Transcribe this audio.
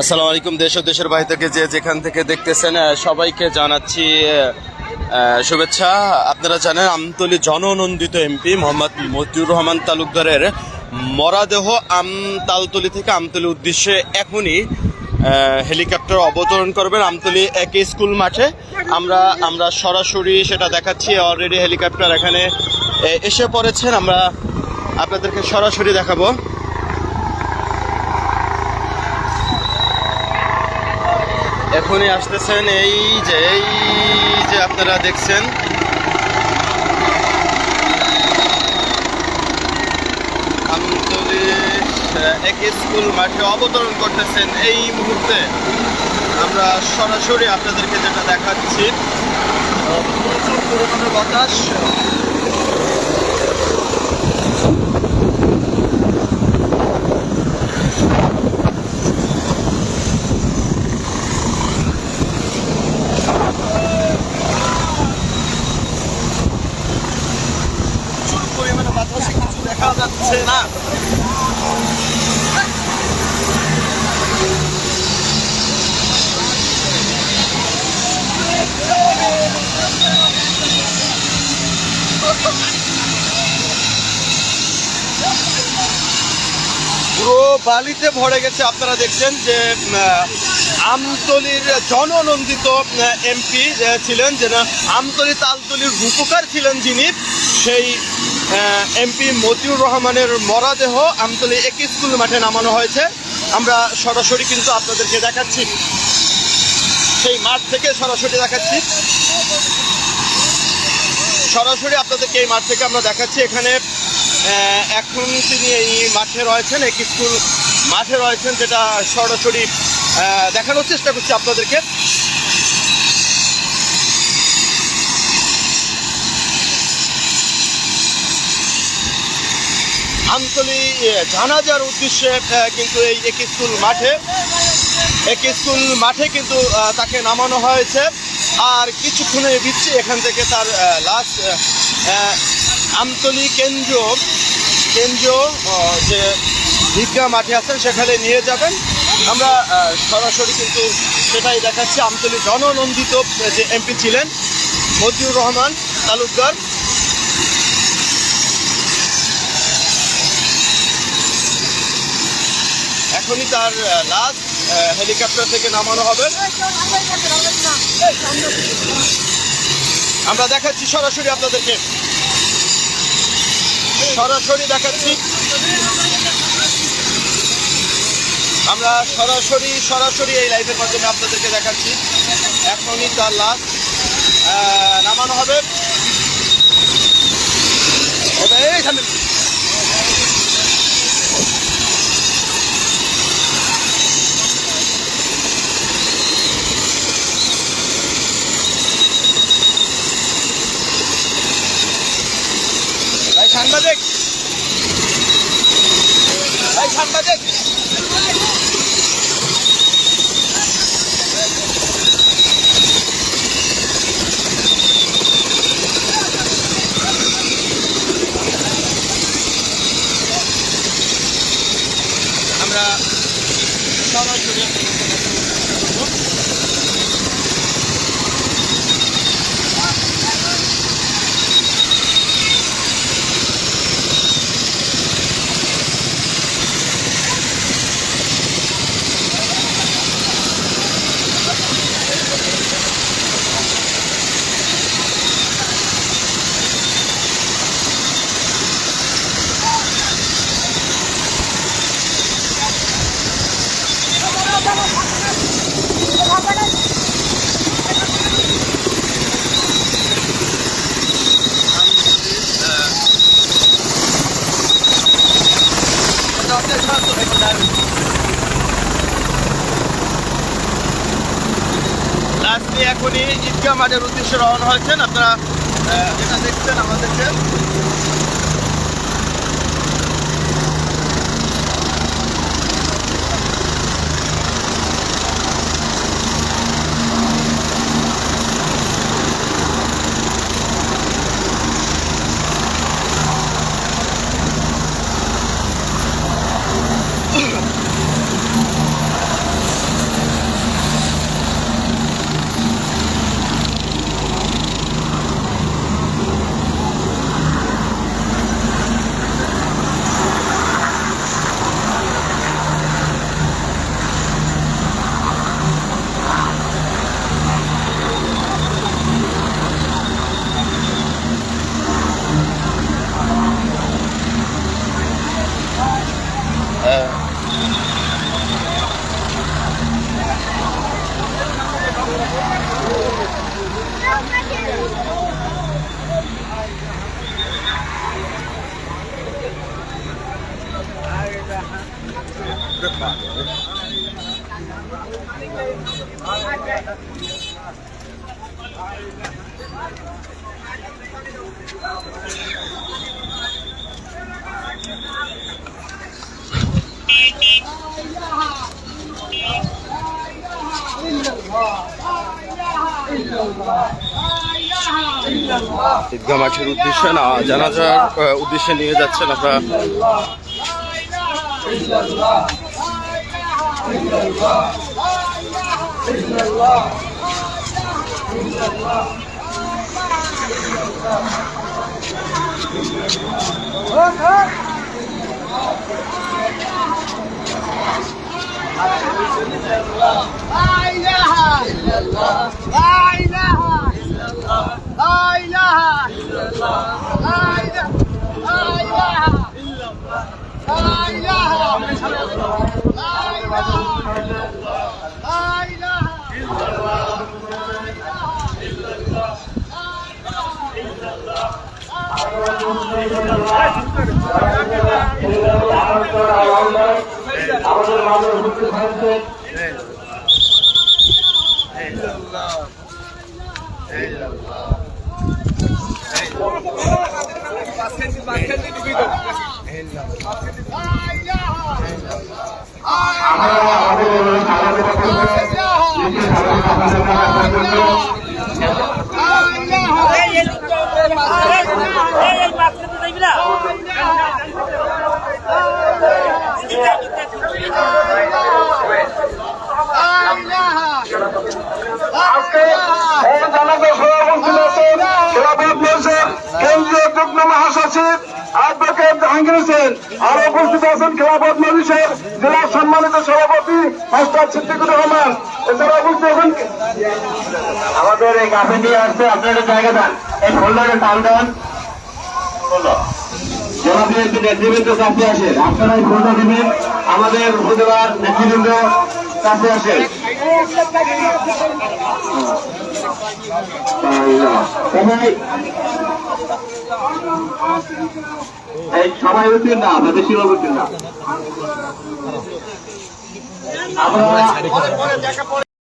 আসসালামু আলাইকুম, দেশ ও দেশের বাইরে থেকে যে যেখান থেকে দেখতেছেন সবাইকে জানাচ্ছি শুভেচ্ছা। আপনারা জানেন, আমতলী জননন্দিত এমপি মোহাম্মদ মতিউর রহমান তালুকদারের মরাদেহ আমতালতলি থেকে আমতলি উদ্দেশ্যে এখনই হেলিকপ্টার অবতরণ করবেন আমতলি একই স্কুল মাঠে। আমরা আমরা সরাসরি সেটা দেখাচ্ছি অলরেডি হেলিকপ্টার এখানে এসে পড়েছেন। আমরা আপনাদেরকে সরাসরি দেখাবো। এখনই আসতেছেন এই যে এই যে আপনারা দেখছেন। এক স্কুল মাঠে অবতরণ করতেছেন এই মুহূর্তে। আমরা সরাসরি আপনাদেরকে যেটা দেখাচ্ছি। প্রচুর পরিমাণে বাতাস। বালিতে ভরে গেছে, আপনারা দেখছেন যে আমতলির জননন্দিত এমপি ছিলেন যেন আমতলি তালতলির রূপকার ছিলেন যিনি, সেই এমপি মতিউর রহমানের মরাদেহ আমতলি এক স্কুল মাঠে নামানো হয়েছে। আমরা সরাসরি কিন্তু আপনাদেরকে দেখাচ্ছি। সেই মাঠ থেকে সরাসরি দেখাচ্ছি। সরাসরি আপনাদেরকে এই মাঠ থেকে আমরা দেখাচ্ছি। এখানে এখন তিনি এই মাঠে রয়েছেন এক স্কুল মাঠে রয়েছেন যেটা সরাসরি দেখানোর চেষ্টা করছি আপনাদেরকে। আহ, জানাজার উদ্দেশ্যে কিন্তু এই এক স্কুল মাঠে এক স্কুল মাঠে কিন্তু তাকে নামানো হয়েছে। আর কিছুক্ষণের দিচ্ছি এখান থেকে তার লাশ আমতলি কেন্দ্র কেন্দ্রীয় যে ভিক্ষা মাঠে আছেন, সেখানে নিয়ে যাবেন। আমরা সরাসরি কিন্তু সেটাই দেখাচ্ছি। আমতলি জননন্দিত যে এমপি ছিলেন মতিউর রহমান তালুকদার। এখনই তার লাশ হেলিকপ্টার থেকে নামানো হবে। আমরা দেখাচ্ছি সরাসরি আপনাদেরকে। সরাসরি দেখাচ্ছি। আমরা সরাসরি সরাসরি এই লাইভের মাধ্যমে আপনাদেরকে দেখাচ্ছি। এখনই তার লাশ নামানো হবে। ওটা সাংবাদিক। সাংবাদিক আমরা সরাসরি এখনই ঈদগাহ মাঠের উদ্দেশ্যে রওনা হয়েছেন। আপনারা যেটা দেখছেন ঈদগাহ মাঠের উদ্দেশ্যে না জানাজার উদ্দেশ্যে নিয়ে যাচ্ছেন আপনারা? لا إله إلا الله আমাদের মাঝে উপস্থিত হয়েছে আমাদের আমাদের নিজের স্বাধীনতা জন্য আজকে এই জানাজা সভাপতি আছেন সভাপতি আছেন কেন্দ্রীয় যুগ্ম মহাসচিব অ্যাডভোকেট জাহাঙ্গীর আর উপস্থিত আছেন খেলাফত মজলিসের জেলার সম্মানিত সভাপতি মাস্টার সিদ্দিকুর রহমান। এছাড়া উপস্থিত আছেন আমাদের এই কাছে নিয়ে আসছে আপনারা জায়গা দেন। এই ফোল্ডারে টান দেন। নেতৃবৃন্দ কাছে আসেন। আপনারা এই ফোনটা দিবেন আমাদের উপজেলার নেতৃবৃন্দ কাছে আসেন। সবাই এই সবাই উঠছেন না আপনাদের সীমা করছেন না।